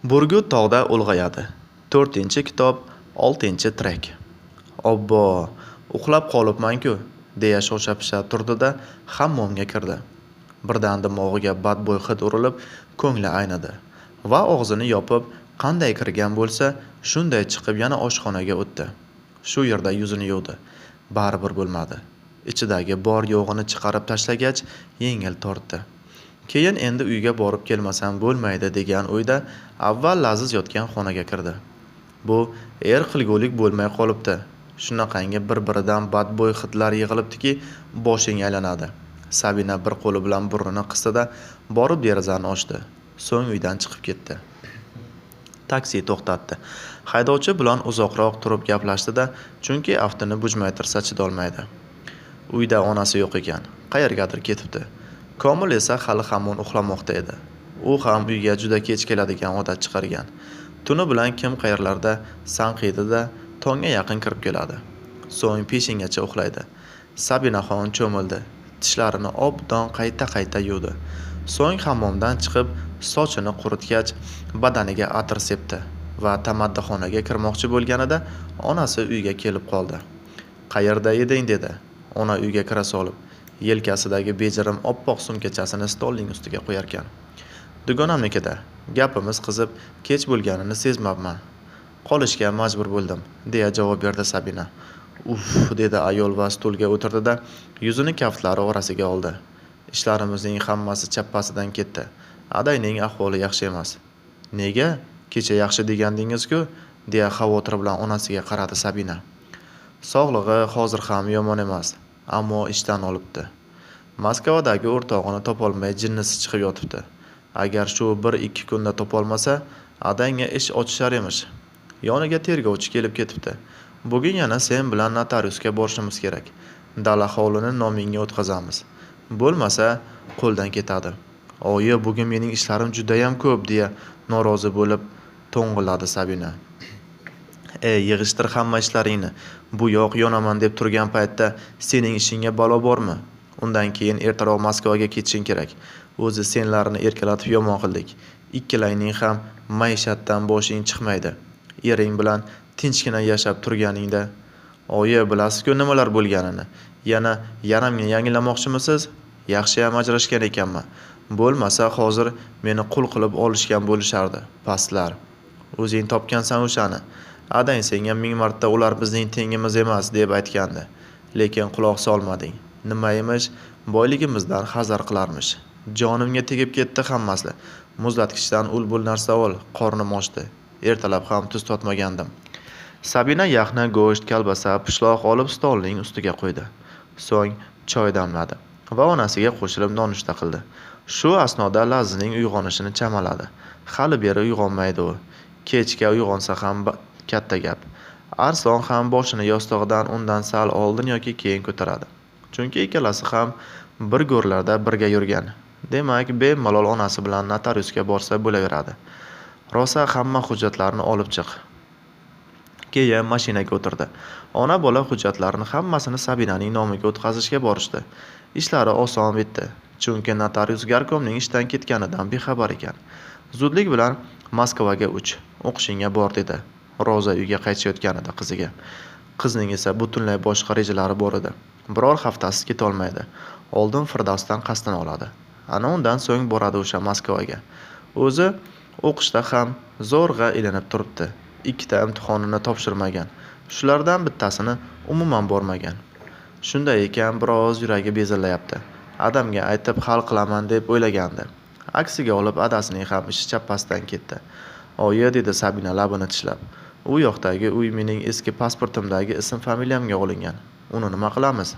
Burgut tog'da ulg'ayadi. To'rtinchi kitob, oltinchi trek Obbo, uxlab qolibman-ku, deya shosha-pisha turdi-da, hammomga kirdi. Birdan dimog'iga badbo'y hid urilib, ko'ngli aynidi va og'zini yopib, qanday kirgan bo'lsa, shunday chiqib yana oshxonaga o'tdi. Shu yerda yuzini yuvdi. Baribir bo'lmadi. Ichidagi bor yo'g'ini chiqarib tashlagach, yengil tortdi. Keyin endi uyga borib kelmasam bo'lmaydi degan o'yda avval Laziz yotgan xonaga kirdi. Bu er qilgulik bo'lmay qolibdi. Shunaqangi bir-biridan badbo'y hidlar yig'ilibdiki, boshing aylanadi. Sabina bir qo'li bilan burnini qisdida borib derazani ochdi. So'ng uydan chiqib ketdi. Taksi to'xtatdi. Haydovchi bilan uzoqroq turib gaplashdida chunki aftini bujmaytirsa chidolmaydi. Uyda onasi yo'q ekan, qayergadir ketibdi. Komil esa hali hamon uxlamoqda edi. U ham uyga juda kech keladigan odat chiqargan. Tuni bilan kim qayerlarda sanqiydida tongga yaqin kirib keladi. So'ng peshingacha uxlaydi. Sabinaxon cho'mildi. Tishlarini obdon qayta-qayta yuvdi. So'ng hammomdan chiqib, sochini quritgach, badaniga atir sepdi va tamaddixonaga kirmoqchi bo'lganida onasi uyga kelib qoldi. "Qayerda eding?" dedi. Ona uyga kira solib, yelkasidagi bejirim oppoq sumkachasini stolning ustiga qo'yarkan. "Dugonamnikida. Gapimiz qizib, kech bo'lganini sezmabman. Qolishga majbur bo'ldim", deya javob berdi Sabina. "Uf", dedi ayol va stulga o'tirdida yuzini kaftlari orasiga oldi. "Ishlarimizning hammasi chappasidan ketdi. Adayning ahvoli yaxshi emas." "Nega? Kecha yaxshi degandingiz-ku", deya xavotir bilan onasiga qaradi Sabina. "Sog'lig'i hozir ham yomon emas, ammo ishdan olibdi. Moskvadagi o'rtog'ini topolmay jinnisi chiqib yotibdi. Agar shu 1-2 kunda topolmasa, adangga ish ochishar emish. Yoniga tergovchi kelib ketibdi. Bugun yana sen bilan notariusga borishimiz kerak. Dala hovlini nomingga o'tkazamiz. Bo'lmasa, qo'ldan ketadi." "Oyi, bugun mening ishlarim judayam ko'p", deya norozi bo'lib to'ng'illadi Sabina. "Ey, yig'ishtir hamma ishlaringni. Bu yoq yonaman deb turgan paytda sening ishingga balo bormi? Undan keyin ertaroq Moskvaga ketishing kerak. O'zi senlarni erkalatib yomon qildik. Ikkalangning ham maishatdan boshing chiqmaydi. Ering bilan tinchgina yashab turganingda. Oyi, bilasizku nimalar bo'lganini. Yana yaramni yangilamoqchimisiz? Yaxshiyam ajrashgan ekanman. Bo'lmasa hozir meni qul qilib olishgan bo'lishardi, pastlar. O'zing topgansan o'shani. Adang senga ming marta ular bizning tengimiz emas deb aytgandi. Lekin quloq solmading. Nima emish? Boyligimizdan hazar qilarmish. Jonimga tegib ketdi hammasi. muzlatgichdan ul-bul narsa ol, qornim ochdi. Ertalab ham tuz totmagandim. Sabina yaxna go'sht, kalbasa, pishloq olib stolning ustiga qo'ydi. So'ng choy damladi va onasiga qo'shilib nonushta qildi. Shu asnoda Lazizning uyg'onishini chamaladi. Hali beri uyg'onmaydi u. Kechga uyg'onsa ham katta gap. Arslon ham boshini yostig'idan undan sal oldin yoki keyin ko'taradi. Chunki ikkalasi ham bir go'rlarda birga yurgan. Demak, bemalol onasi bilan notariusga borsa bo'laveradi. Rosa hamma hujjatlarni olib chiq. Keyin mashinaga o'tirdi. Ona bola hujjatlarni hammasini Sabinaning nomiga o'tkazishga borishdi. Ishlari oson bitdi. Chunki notarius Garkomning ishdan ketganidan bexabar ekan. Zudlik bilan Moskvaga uch, o'qishingga bor dedi. Roza uyga qaytishayotganida qiziga. Qizning esa butunlay boshqa rejalari bor edi. Biror haftasiz ketolmaydi. Oldin Firdavsdan qasdini oladi. Ana undan so'ng boradi o'sha Moskvaga. O'zi o'qishda ham zo'rg'a ilinib turibdi. Ikkita imtihonini topshirmagan. Shulardan bittasini umuman bormagan. Shunday ekan, biroz yuragi bezillayapti. Adamga aytib hal qilaman deb o'ylagandi. Aksiga olib adasining ham ishi chappasidan ketdi. "Oyi", dedi Sabina labini tishlab. "U yoqdagi uy mening eski pasportimdagi ism-familiyamga olingan. Uni nima qilamiz?"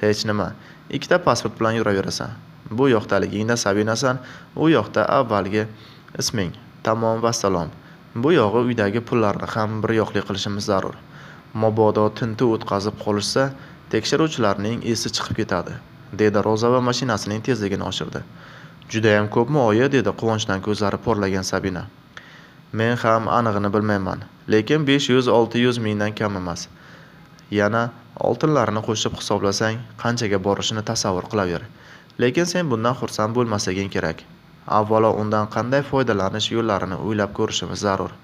"Hech nima. Ikkita pasport bilan yuraverasan. Bu yoqdaligingda Sabinasan, u yoqda avvalgi isming. Tamom vassalom. Bu yog'i uydagi pullarni ham bir yoqli qilishimiz zarur. Mabodo tintuv o'tkazib qolishsa, tekshiruvchilarning esi chiqib ketadi", dedi Roza va mashinasining tezligini oshirdi. "Judayam ko'pmi, oyi?" dedi quvonchdan ko'zlari porlagan Sabina. "Men ham anig'ini bilmayman, lekin 500-600 mingdan kam emas. Yana oltinlarini qo'shib hisoblasang, qanchaga borishini tasavvur qilaver. Lekin sen bundan xursand bo'lmasliging kerak. avvalo undan qanday foydalanish yo'llarini o'ylab ko'rishimiz zarur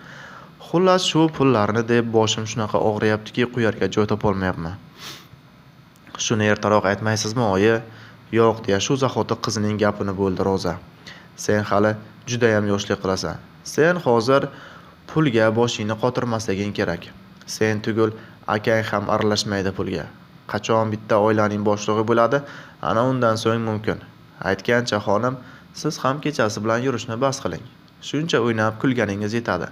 xullas shu pullarni deb boshim shunaqa og'riyaptiki quyarga joy topolmayapman shuni ertaroq aytmaysizmi oyi yo'q deya shu zahoti qizining gapini bo'ldi ro'za sen hali judayam yoshlik qilasan sen hozir pulga boshingni qotirmasliging kerak. Sen tugul akang ham aralashmaydi pulga. Qachon bitta oilaning boshlig'i bo'ladi ana undan so'ng mumkin. Aytgancha xonim siz ham kechasi bilan yurishni bas qiling. Shuncha o'ynab kulganingiz yetadi.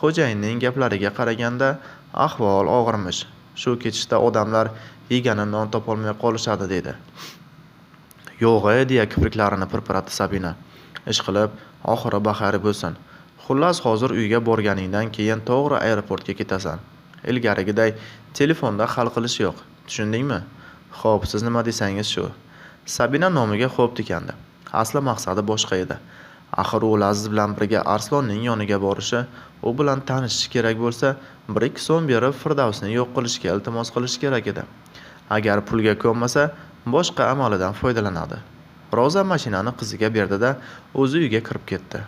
Xo'jayinning gaplariga qaraganda ahvol og'irmish. Shu ketishda odamlar yegani non topolmay qolishadi dedi yo'g'e deya kipriklarini pirpiratdi sabina. Ishqilib oxiri bahari bo'lsin. Xullas hozir uyga borganingdan keyin to'g'ri aeroportga ketasan. Ilgarigiday telefonda hal qilish yo'q tushundingmi? Xo'p siz nima desangiz shu. Sabina nomiga xo'p tikandi. Asli maqsadi boshqa edi. Axir u laziz bilan birga arslonning yoniga borishi u bilan tanishishi kerak bo'lsa bir ikki so'm berib firdavsni yo'q qilishga iltimos qilishi kerak edi. Agar pulga ko'nmasa boshqa amalidan foydalanadi. Roza mashinani qiziga berdida o'zi uyga kirib ketdi.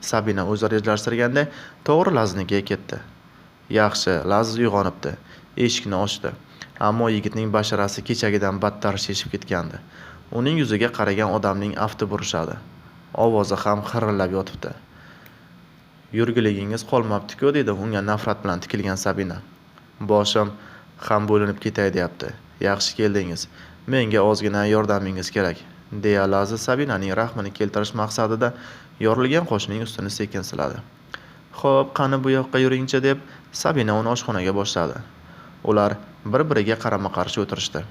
Sabina o'zi rejalashtirganday to'g'ri laznikiga ketdi. Yaxshi laz uyg'onibdi. Eshikni ochdi. Ammo yigitning basharasi kechagidan battar shishib ketgandi. Uning yuziga qaragan odamning afti burishadi. Ovozi ham xirillab yotibdi. Yurgiligingiz qolmabdi-ku dedi unga nafrat bilan tikilgan sabina. Boshim ham bo'linib ketay deyapti. Yaxshi keldingiz. Menga ozgina yordamingiz kerak deya lazi sabinaning rahmini keltirish maqsadida yorilgan qoshining ustini sekin siladi. Xo'p qani bu yoqqa yuringchi deb sabina uni oshxonaga boshladi. Ular bir biriga qarama qarshi o'tirishdi.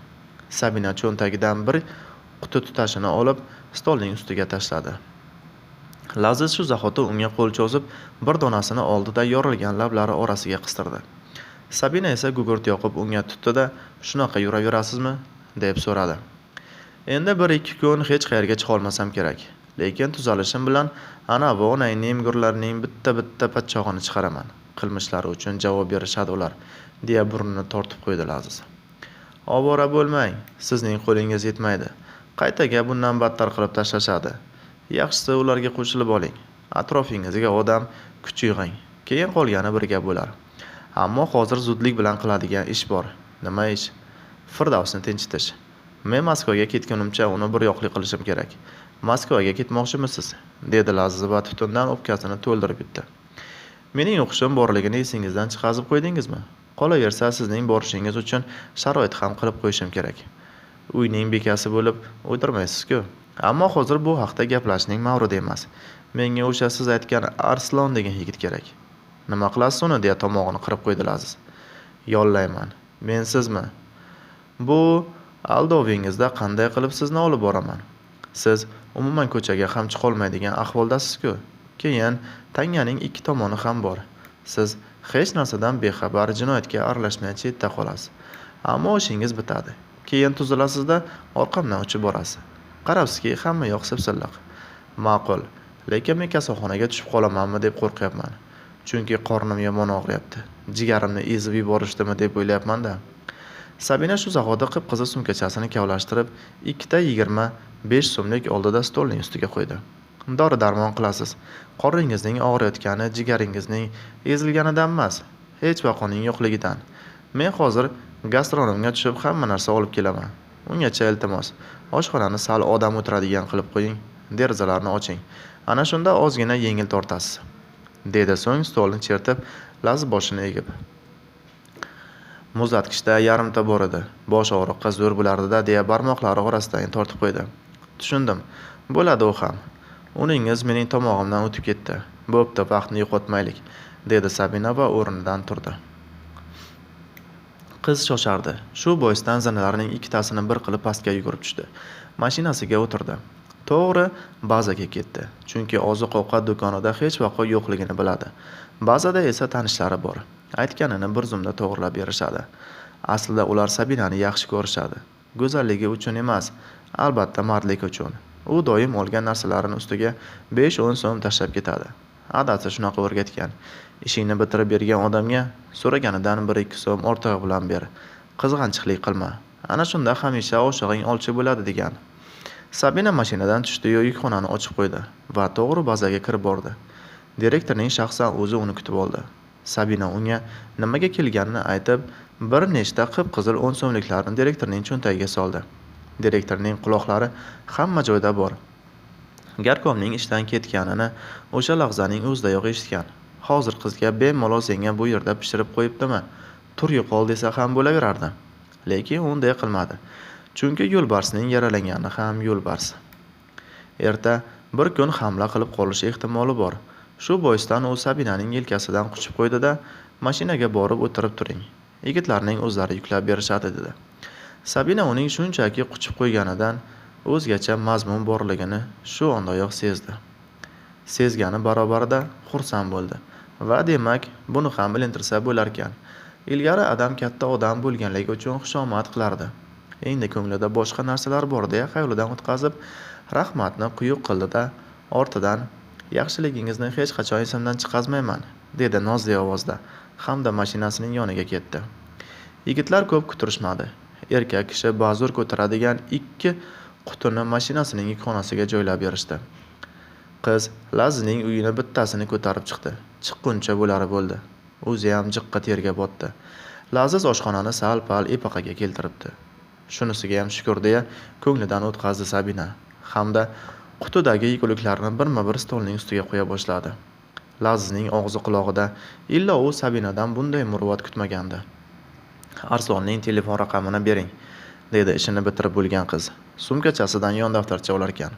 Sabina cho'ntagidan bir quti tutashini olib stolning ustiga tashladi. Laziz shu zahoti unga qo'l cho'zib bir donasini oldida yorilgan lablari orasiga qistirdi. Sabina esa gugurt yoqib unga tutdida shunaqa yuraverasizmi? deb so'radi. Endi bir ikki kun hech qayerga chiqolmasam kerak. Lekin tuzalishim bilan anavi onang nemgurlarning bitta bitta patchog'ini chiqaraman. Qilmishlari uchun javob berishadi ular deya burnini tortib qo'ydi laziz ovora bo'lmang sizning qo'lingiz yetmaydi. Qaytaga bundan battar qilib tashlashadi. Yaxshisi ularga qo'shilib oling. Atrofingizga odam kuch yig'ing keyin qolgani bir gap bo'lar. Ammo hozir zudlik bilan qiladigan ish bor. Nima ish? Firdavsni tinchitish. Men moskvaga ketgunimcha uni bir yoqli qilishim kerak. Moskvaga ketmoqchimisiz? Dedi lazizova tutundan o'pkasini to'ldirib bitdi mening o'qishim borligini esingizdan chiqazib qo'ydingizmi? Qolaversa sizning borishingiz uchun sharoit ham qilib qo'yishim kerak. Uyning bekasi bo'lib o'tirmaysizku. Ammo hozir bu haqda gaplashishning mavridi emas. Menga o'sha siz aytgan arslon degan yigit kerak. Nima qilasiz uni? deya tomog'ini qirib qo'ydi laziz yollayman. Men sizmi? Bu aldovingizda qanday qilib sizni olib boraman? Siz umuman ko'chaga ham chiqolmaydigan ahvoldasiz-ku. Keyin tanganing ikki tomoni ham bor. Siz hech narsadan bexabar jinoyatga aralashmay chetda qolasiz. Ammo ishingiz bitadi. Keyin tuzilasizda orqamdan uchib borasiz. Qarabsizki hamma yoq sipsilliq. Ma'qul. Lekin men kasalxonaga tushib qolamanmi deb qo'rqyapman. Chunki qornim yomon og'riyapti. Jigarimni ezib yuborishdimi deb o'ylayapmanda. Sabina shu zahoti qip qizil sumkachasini kavlashtirib ikkita yigirma besh so'mlik oldida stolning ustiga qo'ydi. Dori darmon qilasiz. Qorningizning og'riyotgani jigaringizning ezilganidan emas hech vaqoning yo'qligidan. Men hozir gastronomga tushib hamma narsa olib kelaman. Ungacha iltimos oshxonani sal odam o'tiradigan qilib qo'ying derazalarni oching. Ana shunda ozgina yengil tortasiz dedi so'ng stolni chertib laz boshini egib. Muzlatgichda yarimta bor edi. Bosh og'riqqa zo'r bo'lardida deya barmoqlari orasidan tortib qo'ydi. Tushundim. Bo'ladi u ham. Uningiz mening tomog'imdan o'tib ketdi. Bo'pti vaqtni yo'qotmaylik dedi sabina va o'rnidan turdi. Qiz shoshardi. Shu boisdan zinalarning ikkitasini bir qilib pastga yugurib tushdi. Mashinasiga o'tirdi. To'g'ri bazaga ketdi chunki oziq ovqat do'konida hech vaqo yo'qligini biladi. Bazada esa tanishlari bor. Aytganini bir zumda to'g'irlab berishadi. Aslida ular sabinani yaxshi ko'rishadi. Go'zalligi uchun emas albatta mardlik uchun u doim olgan narsalarini ustiga besh o'n so'm tashlab ketadi. Adasi shunaqa o'rgatgan. Ishingni bitirib bergan odamga so'raganidan bir ikki so'm ortig'i bilan ber. Qizg'anchiqlik qilma. Ana shunda hamisha oshig'ing olchi bo'ladi degan. Sabina mashinadan tushdi-yu yukxonani ochib qo'ydi va to'g'ri bazaga kirib bordi. Direktorning shaxsan o'zi uni kutib oldi. Sabina unga nimaga kelganini aytib bir nechta qip qizil o'n so'mliklarni direktorning cho'ntagiga soldi. Direktorning quloqlari hamma joyda bor. Garkomning ishdan ketganini o'sha lahzaning o'zidayoq eshitgan. Hozir qizga bemalol senga bu yerda pishirib qo'yibdimi? Tur yo'qol desa ham bo'laverardi. Lekin unday qilmadi. Chunki yo'lbarsning yaralangani ham yo'lbars. Erta bir kun hamla qilib qolishi ehtimoli bor. Shu boisdan u sabinaning yelkasidan quchib qo'ydida mashinaga borib o'tirib turing. Yigitlarning o'zlari yuklab berishadi dedi. Sabina uning shunchaki quchib qo'yganidan o'zgacha mazmun borligini shu ondayoq sezdi. Sezgani barobarida xursand bo'ldi va demak buni ham ilintirsa bo'larkan. Ilgari adam katta odam bo'lganligi uchun xushomad qilardi. Endi ko'nglida boshqa narsalar bor deya xayolidan o'tkazib rahmatni quyuq qildida ortidan yaxshiligingizni hech qachon esimdan chiqazmayman dedi nozli ovozda hamda mashinasining yoniga ketdi. Yigitlar ko'p kutirishmadi. Erkak kishi ba'zur ko'taradigan ikki qutini mashinasining yukxonasiga joylab berishdi. Qiz lazning uyini bittasini ko'tarib chiqdi. Chiqquncha bo'lari bo'ldi. O'ziyam jiqqa terga botdi. Laziz oshxonani sal pal epaqaga keltiribdi. Shunisigayam shukur deya ko'nglidan o'tkazdi sabina. Hamda qutidagi yeguliklarni birma bir stolning ustiga qo'ya boshladi. Lazizning og'zi qulog'ida illo u sabinadan bunday muruvvat kutmagandi. Arslonning telefon raqamini bering dedi ishini bitirib bo'lgan qiz. Sumkachasidan yon daftarcha olarkan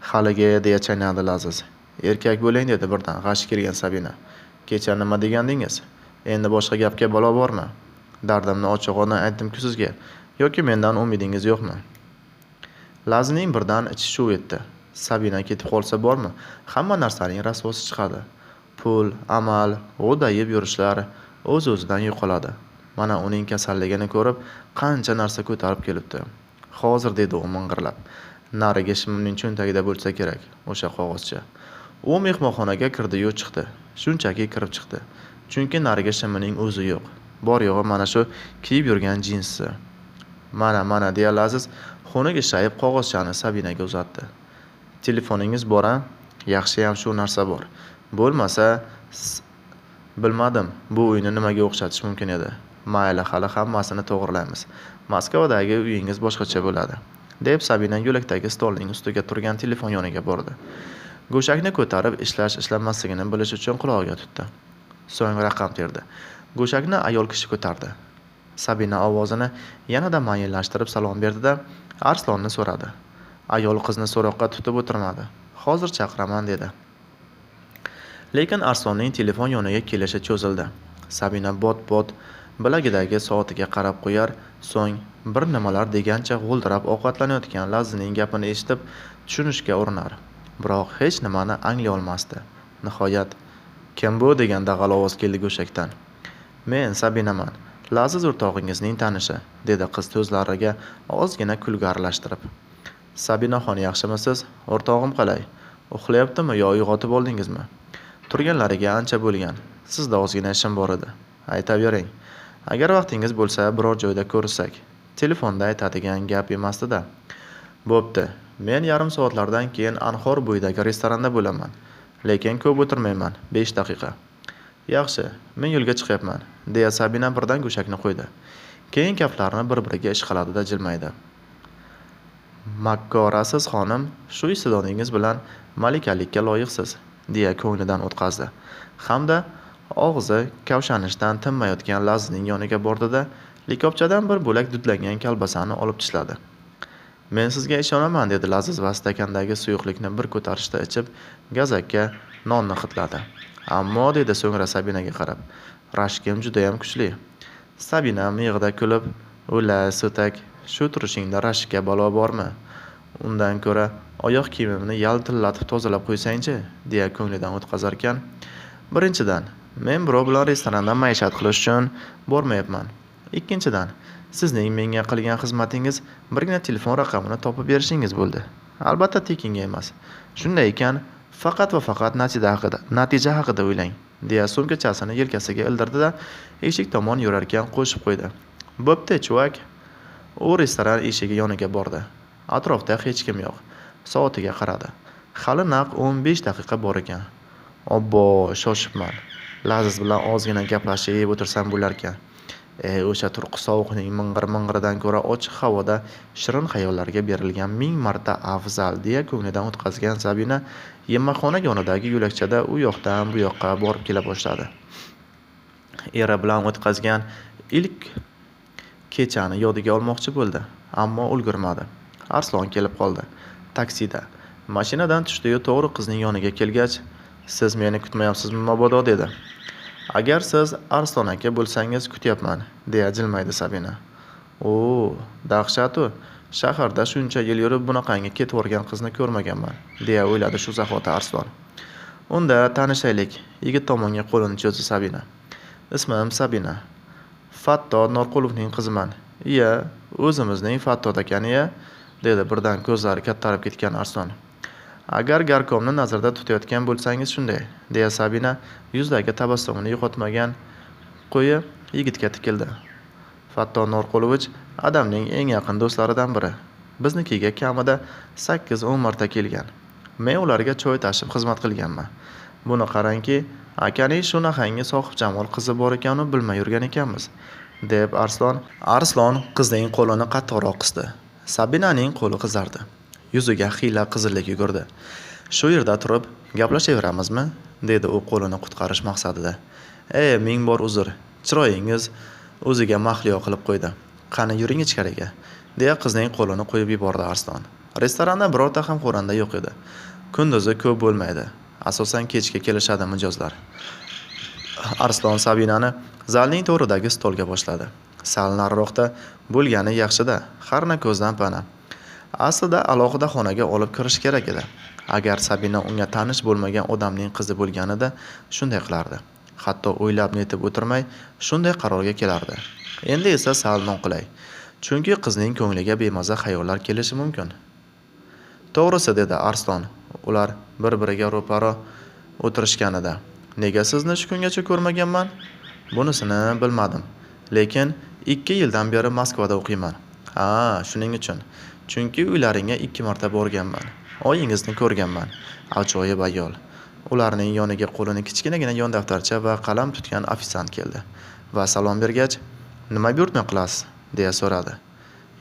haligi deya chaynadi laziz. Erkak bo'ling dedi birdan. G'ashi kelgan sabina. Kecha nima degandingiz? Endi boshqa gapga balo bormi? Dardimni ochig'ona aytdimku sizga. Yoki mendan umidingiz yo'qmi? Lazning birdan ichi shuv etdi. Sabina ketib qolsa bormi? Hamma narsaning rasvosi chiqadi. Pul amal g'o'dayib yurishlar o'z o'zidan yo'qoladi. Mana uning kasalligini ko'rib qancha narsa ko'tarib kelibdi. Hozir dedi u ming'irlab narigi shimimning cho'ntagida bo'lsa kerak o'sha qog'ozcha u mehmonxonaga kirdiyu chiqdi shunchaki kirib chiqdi. Chunki narigi shimining o'zi yo'q. Bor yo'g'i mana shu kiyib yurgan jinsi. Mana mana deya laziz xunuk ishshayib qog'ozchani sabinaga uzatdi. Telefoningiz bor a yaxshiyam shu narsa bor. Bo'lmasa bilmadim bu uyni nimaga o'xshatish mumkin edi. Mayli hali hammasini to'g'irlaymiz. Moskvadagi uyingiz boshqacha bo'ladi deb sabina yo'lakdagi stolning ustiga turgan telefon yoniga bordi. Go'shakni ko'tarib ishlash ishlamasligini bilish uchun qulog'iga tutdi. So'ng raqam terdi. Go'shakni ayol kishi ko'tardi. Sabina ovozini yanada mayinlashtirib salom berdida arslonni so'radi. Ayol qizni so'roqqa tutib o'tirmadi. Hozir chaqiraman dedi. Lekin arslonning telefon yoniga kelishi cho'zildi. Sabina bot bot bilagidagi soatiga qarab qo'yar. So'ng bir nimalar degancha g'o'ldirab ovqatlanayotgan lazining gapini eshitib tushunishga urinar. Biroq hech nimani anglay olmasdi nihoyat kim bu? degan dag'al ovoz keldi go'shakdan. Men sabinaman. Laziz o'rtog'ingizning tanishi dedi qiz so'zlariga ozgina kulgi aralashtirib sabinaxon yaxshimisiz? O'rtog'im qalay? Uxlayaptimi yo uyg'otib oldingizmi? Turganlariga ancha bo'lgan. Sizda ozgina ishim bor edi. Aytavering. Agar vaqtingiz bo'lsa biror joyda ko'rishsak telefonda aytadigan gap emasdida. Bo'pti. Men yarim soatlardan keyin anhor bo'yidagi restoranda bo'laman. Lekin ko'p o'tirmayman besh daqiqa. Yaxshi men yo'lga chiqyapman deya sabina birdan go'shakni qo'ydi. Keyin kaftlarini bir biriga ishqaladida jilmaydi. Makkorasiz xonim shu iste'dodingiz bilan malikalikka loyiqsiz deya ko'nglidan o'tkazdi hamda og'zi kavshanishdan tinmayotgan lazizning yoniga bordida likopchadan bir bo'lak dudlangan kolbasani olib tishladi. Men sizga ishonaman dedi laziz va stakandagi suyuqlikni bir ko'tarishda ichib gazakka nonni hidladi ammo dedi so'ngra sabinaga qarab rashkim judayam kuchli. Sabina miyig'ida kulib o'la so'tak shu turishingda rashkka balo bormi? Undan ko'ra oyoq kiyimimni yaltillatib tozalab qo'ysangchi? deya ko'nglidan o'tkazarkan birinchidan men birov bilan restoranda maishat qilish uchun bormayapman. Ikkinchidan sizning menga qilgan xizmatingiz birgina telefon raqamini topib berishingiz bo'ldi. Albatta tekinga emas. Shunday ekan faqat va faqat natija haqida natija haqida o'ylang deya sumkachasini yelkasiga ildirdida eshik tomon yurarkan qo'shib qo'ydi. Bo'pti chuvak. U restoran eshigi yoniga bordi. Atrofda hech kim yo'q. Soatiga qaradi. Hali naq o'n besh daqiqa bor ekan. Obbo shoshibman. Laziz bilan ozgina gaplashib o'tirsam bo'larkan. E o'sha turqi sovuqning ming'ir ming'iridan ko'ra ochiq havoda shirin xayollarga berilgan ming marta afzal deya ko'nglidan o'tkazgan sabina yemakxona yonidagi yo'lakchada u yoqdan bu yoqqa borib kela boshladi. Eri bilan o'tkazgan ilk kechani yodiga olmoqchi bo'ldi ammo ulgurmadi. Arslon kelib qoldi. Taksida. Mashinadan tushdiyu to'g'ri qizning yoniga kelgach siz meni kutmayapsizmi mabodo? dedi. Agar siz arslon aka bo'lsangiz kutyapman deya jilmaydi sabina. O dahshatu shaharda shuncha yil yurib bunaqangi ketvorgan qizni ko'rmaganman deya o'yladi shu zahoti arslon. Unda tanishaylik yigit tomonga qo'lini cho'zdi sabina. Ismim sabina. Fatto norqulovning qiziman iya o'zimizning fattod akani ya dedi birdan ko'zlari kattarib ketgan arslon. Agar garkomni nazarda tutayotgan bo'lsangiz shunday deya sabina yuzdagi tabassumini yo'qotmagan qo'yi yigitga tikildi. Fatto norqulovich adamning eng yaqin do'stlaridan biri. Biznikiga kamida sakkiz o'n marta kelgan. Men ularga choy tashib xizmat qilganman. Buni qarangki akaning shunaqangi sohibjamol qizi bor ekanu bilmay yurgan ekanmiz deb arslon arslon qizning qo'lini qattiqroq qisdi. Sabinaning qo'li qizardi. Yuziga xiyla qizillik yugurdi. Shu yerda turib gaplashaveramizmi? Dedi u qo'lini qutqarish maqsadida. E ming bor uzr chiroyingiz o'ziga mahliyo qilib qo'ydi. Qani yuring ichkariga deya qizning qo'lini qo'yib yubordi arslon. Restoranda birorta ham xo'randa yo'q edi. Kunduzi ko'p bo'lmaydi. Asosan kechga kelishadi mijozlar. Arslon sabinani zalning to'ridagi stolga boshladi. Sal nariroqda bo'lgani yaxshida harna ko'zdan pana. Aslida alohida xonaga olib kirish kerak edi. Agar sabina unga tanish bo'lmagan odamning qizi bo'lganida shunday qilardi. Hatto o'ylab netib o'tirmay shunday qarorga kelardi. Endi esa sal noqulay chunki qizning ko'ngliga bemaza xayollar kelishi mumkin. To'g'risi dedi arslon ular bir biriga ro'paro o'tirishganida. Nega sizni shu kungacha ko'rmaganman? Bunisini bilmadim. Lekin ikki yildan beri moskvada o'qiyman. Ha shuning uchun. Chunki uylaringga ikki marta borganman. Oyingizni ko'rganman. Ajoyib ayol ularning yoniga qo'lini kichkinagina yondaftarcha va qalam tutgan ofitsiant keldi. Va salom bergach nima buyurtma qilasiz? deya so'radi.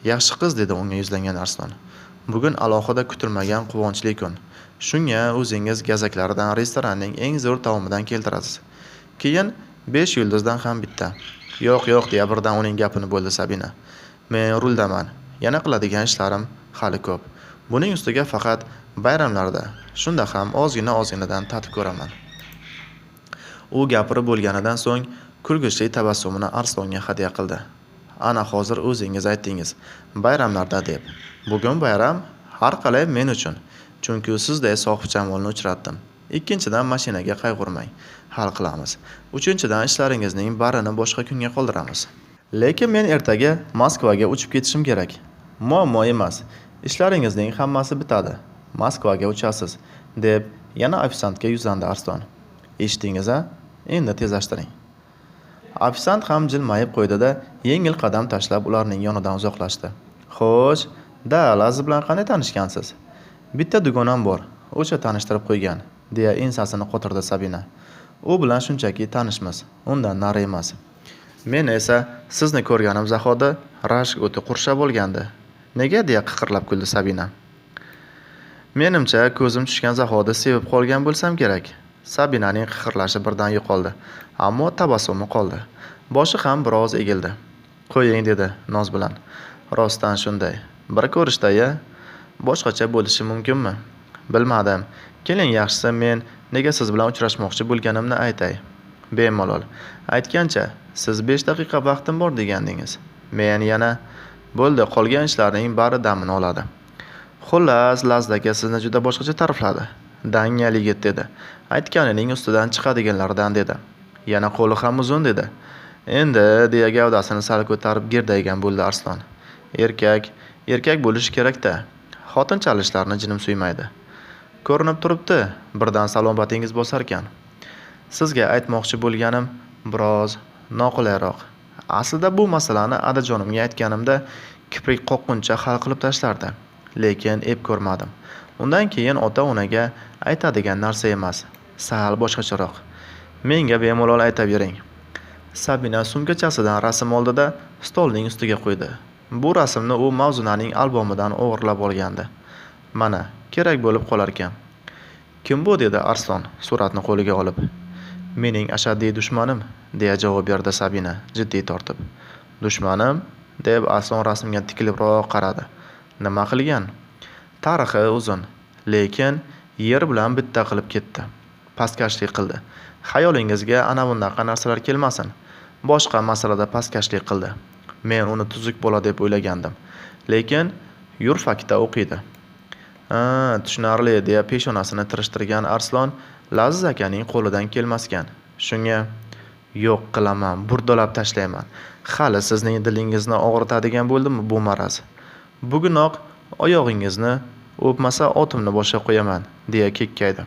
Yaxshi qiz dedi unga yuzlangan arslon. Bugun alohida kutilmagan quvonchli kun. Shunga o'zingiz gazaklardan restoranning eng zo'r taomidan keltirasiz. Keyin besh yulduzdan ham bitta. Yo'q yo'q deya birdan uning gapini bo'ldi sabina. Men ruldaman. Yana qiladigan ishlarim hali ko'p. Buning ustiga faqat bayramlarda shunda ham ozgina ozginadan tatib ko'raman. U gapirib bo'lganidan so'ng kulgichli tabassumini arslonga hadya qildi. Ana hozir o'zingiz aytdingiz bayramlarda deb. Bugun bayram har qalay men uchun chunki sizday sohibjamolni uchratdim. Ikkinchidan mashinaga qayg'urmang. Hal qilamiz. Uchinchidan ishlaringizning barini boshqa kunga qoldiramiz. Lekin men ertaga moskvaga uchib ketishim kerak. Muammo emas. Ishlaringizning hammasi bitadi. Moskvaga uchasiz deb yana ofitsiantga yuzlandi arslon eshitdingiz a endi tezlashtiring. Ofitsiant ham jilmayib qo'ydida yengil qadam tashlab ularning yonidan uzoqlashdi. Xo'sh da lazi bilan qanday tanishgansiz? Bitta dugonam bor o'sha tanishtirib qo'ygan deya ensasini qotirdi sabina. U bilan shunchaki tanishmiz undan nari emas. Men esa sizni ko'rganim zahoti rashk o'ti qurshab olgandi nega deya qiqirlab kuldi sabina. Menimcha ko'zim tushgan zahoti sevib qolgan bo'lsam kerak. Sabinaning qiqirlashi birdan yo'qoldi ammo tabassumi qoldi. Boshi ham biroz egildi. Qo'ying dedi noz bilan. Rostdan shunday. Bir ko'rishda ya boshqacha bo'lishi mumkinmi? Bilmadim. Keling yaxshisi men nega siz bilan uchrashmoqchi bo'lganimni aytay. Bemalol. Aytgancha siz besh daqiqa vaqtim bor degandingiz. Men yana bo'ldi qolgan ishlarning bari damini oladi. Xullas lazdaka aka sizni juda boshqacha ta'rifladi. Dangal yigit dedi. Aytganining ustidan chiqadiganlardan dedi. Yana qo'li ham uzun dedi. Endi deya gavdasini sal ko'tarib gerdaygan bo'ldi arslon. Erkak erkak bo'lishi kerakda xotin chalishlarni jinim suymaydi. Ko'rinib turibdi birdan salomatingiz bosarkan. Sizga aytmoqchi bo'lganim biroz noqulayroq. Aslida bu masalani adajonimga aytganimda kiprik qoqquncha hal qilib tashlardi lekin ep ko'rmadim. Undan keyin ota onaga aytadigan narsa emas sal boshqacharoq. Menga bemalol aytavering sabina sumkachasidan rasm oldida stolning ustiga qo'ydi. Bu rasmni u mavzunaning albomidan o'g'irlab olgandi. Mana kerak bo'lib qolarkan kim bu? dedi arslon suratni qo'liga olib. Mening ashaddiy dushmanim deya javob berdi sabina jiddiy tortib. Dushmanim deb arslon rasmga tikilibroq qaradi. Nima qilgan? Tarixi uzun lekin yer bilan bitta qilib ketdi. Pastkashlik qildi. Xayolingizga ana bunaqa narsalar kelmasin. Boshqa masalada pastkashlik qildi. Men uni tuzuk bola deb o'ylagandim. Lekin yurfakda o'qiydi. Ha tushunarli deya peshonasini tirishtirgan arslon laziz akaning qo'lidan kelmaskan shunga yo'q qilaman burdalab tashlayman. Hali sizning dilingizni og'ritadigan bo'ldimi bu maraz? Bugunoq oyog'ingizni o'pmasa otimni boshqa qo'yaman deya kekkaydi.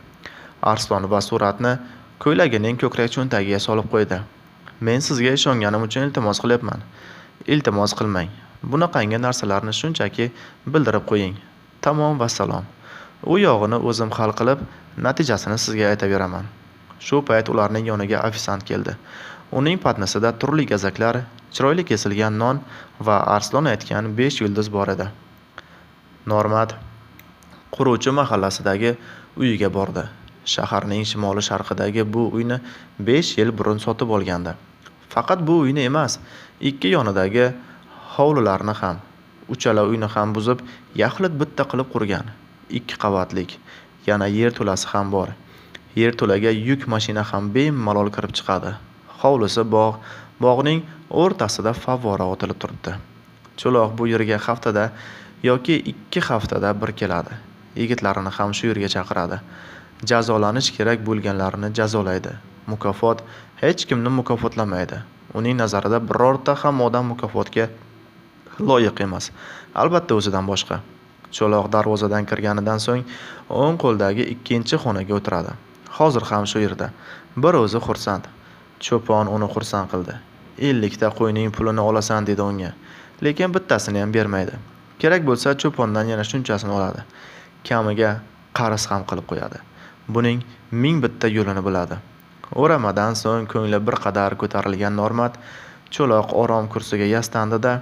Arslon va suratni ko'ylagining ko'krak cho'ntagiga solib qo'ydi. Men sizga ishonganim uchun iltimos qilyapman. Iltimos qilmang. Bunaqangi narsalarni shunchaki bildirib qo'ying. Tamom vassalom u yog'ini o'zim hal qilib natijasini sizga aytaveraman. Shu payt ularning yoniga ofitsiant keldi. Uning patnisida turli gazaklar chiroyli kesilgan non va arslon aytgan besh yulduz bor edi. Normat quruvchi mahallasidagi uyiga bordi. Shaharning shimoli sharqidagi bu uyni besh yil burun sotib olgandi. Faqat bu uyni emas ikki yonidagi hovlilarni ham uchala uyni ham buzib yaxlit bitta qilib qurgan. Ikki qavatlik yana yerto'lasi ham bor. Yerto'laga yuk mashina ham bemalol kirib chiqadi. Hovlisi bog' bog'ning o'rtasida favvora otilib turibdi. Cho'loq bu yerga haftada yoki ikki haftada bir keladi. Yigitlarini ham shu yerga chaqiradi. Jazolanish kerak bo'lganlarini jazolaydi. Mukofot hech kimni mukofotlamaydi uning nazarida birorta ham odam mukofotga loyiq emas albatta o'zidan boshqa. Cho'loq darvozadan kirganidan so'ng o'ng qo'ldagi ikkinchi xonaga o'tiradi. Hozir ham shu yerda. Bir o'zi xursand. Cho'pon uni xursand qildi. Ellikta qo'yning pulini olasan dedi unga. Lekin bittasini ham bermaydi. Kerak bo'lsa cho'pondan yana shunchasini oladi. Kamiga qarz ham qilib qo'yadi. Buning ming bitta yo'lini biladi. O'ramadan so'ng ko'ngli bir qadar ko'tarilgan normat cho'loq orom kursiga yastandida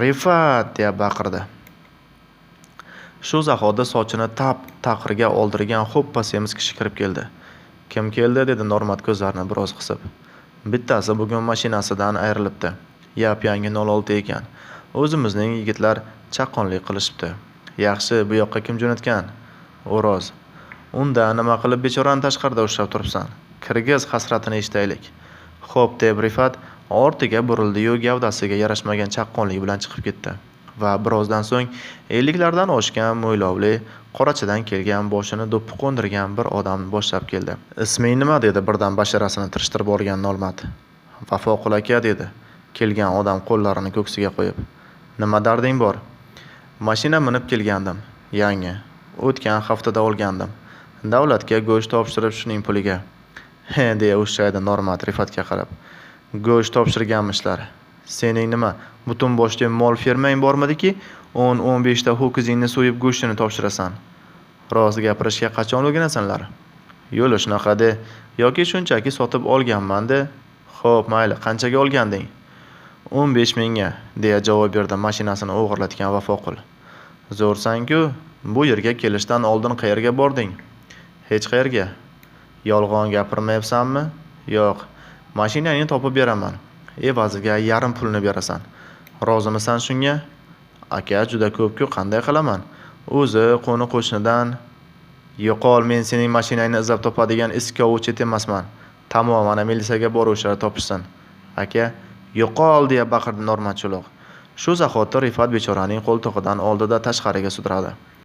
rifat! deya baqirdi. Shu zahoda sochini tap taqirga oldirgan xo'ppa semiz kishi kirib keldi. Kim keldi? dedi normat ko'zlarini biroz qisib. Bittasi bugun mashinasidan ayrilibdi. Yap yangi nol olti ekan. O'zimizning yigitlar chaqqonlik qilishibdi. Yaxshi bu yoqqa kim jo'natgan? O'roz unda nima qilib bechorani tashqarida ushlab turibsan? Kirgiz hasratini eshitaylik. Xo'p deb rifat ortiga burildiyu gavdasiga yarashmagan chaqqonlik bilan chiqib ketdi. Va birozdan so'ng elliklardan oshgan mo'ylovli qorachadan kelgan boshini do'ppi qo'ndirgan bir odam boshlab keldi. Isming nima? dedi birdan basharasini tirishtirib olgan nolmat. Vafoqul aka dedi. Kelgan odam qo'llarini ko'ksiga qo'yib. Nima darding bor? Mashina minib kelgandim. Yangi. O'tgan haftada olgandim. Davlatga go'sht topshirib shuning puliga. He deya o'shshaydi normat rifatga qarab. Go'sht topshirganmishlar. Sening nima? Butun boshli mol fermang bormidiki o'n o'n beshta ho'kizingni so'yib go'shtini topshirasan. Rost gapirishga qachon o'rganasanlar yo'li shunaqade yoki shunchaki sotib olganman de. Xo'p mayli qanchaga olganding? O'n besh mingga deya javob berdi mashinasini o'g'irlatgan vafoqul zo'rsanku bu yerga kelishdan oldin qayerga bording? Hech qayerga. Yolg'on gapirmayapsanmi? Yo'q mashinangni topib beraman. Evaziga yarim pulni berasan. Rozimisan shunga? Aka juda ko'pku qanday qilaman? O'zi qo'ni qo'shnidan yo'qol men sening mashinangni izlab topadigan iskovchi emasman. Tamom mana militsiyaga boruvchilar topishsin. Aka yo'qol deya baqirdi normat cho'loq shu zahoti rifat bechoraning qo'ltig'idan oldida tashqariga sudradi.